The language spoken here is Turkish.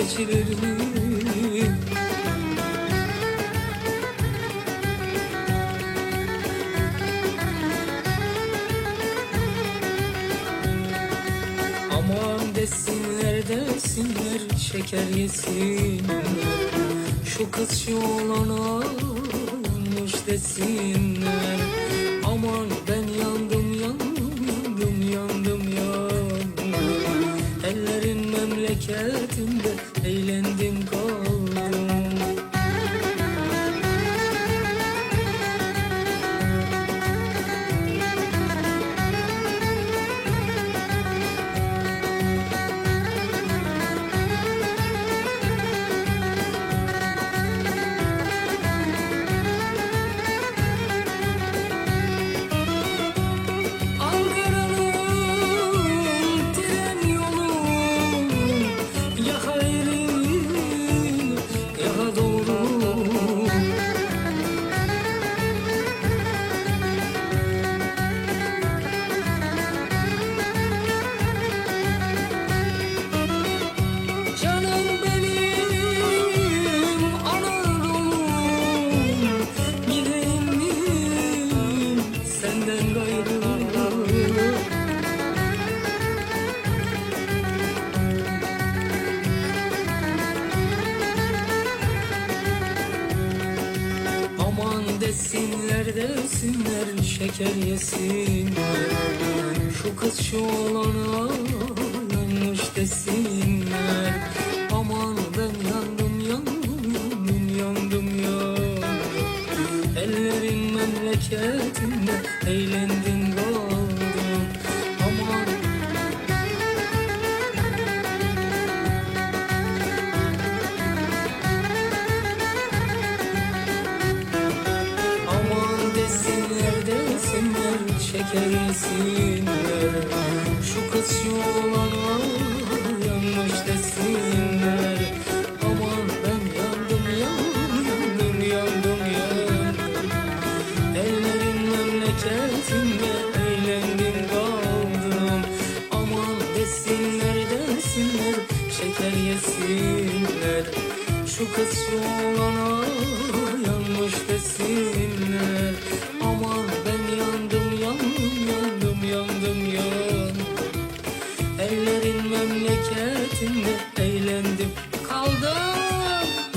keçilerini Aman desinler desinler şeker yesinler Şu kız şu olana olmuş desinler memleketinde eğlendim kaldım Aman desinler şeker yesinler Şu kız şu olana yanlış desinler. Aman ben yandım yandım yandım yandım yandım Ellerin memleketinde eğlendim kaldım keresinde. Şu kız yollara yanlış desinler. Aman ben yandım yandım yandım yandım. Ellerin memleketinde eğlendim kaldım Aman desinler desinler şeker yesinler. Şu kız yollara yanlış desinler. hasretinle eğlendim. Kaldım.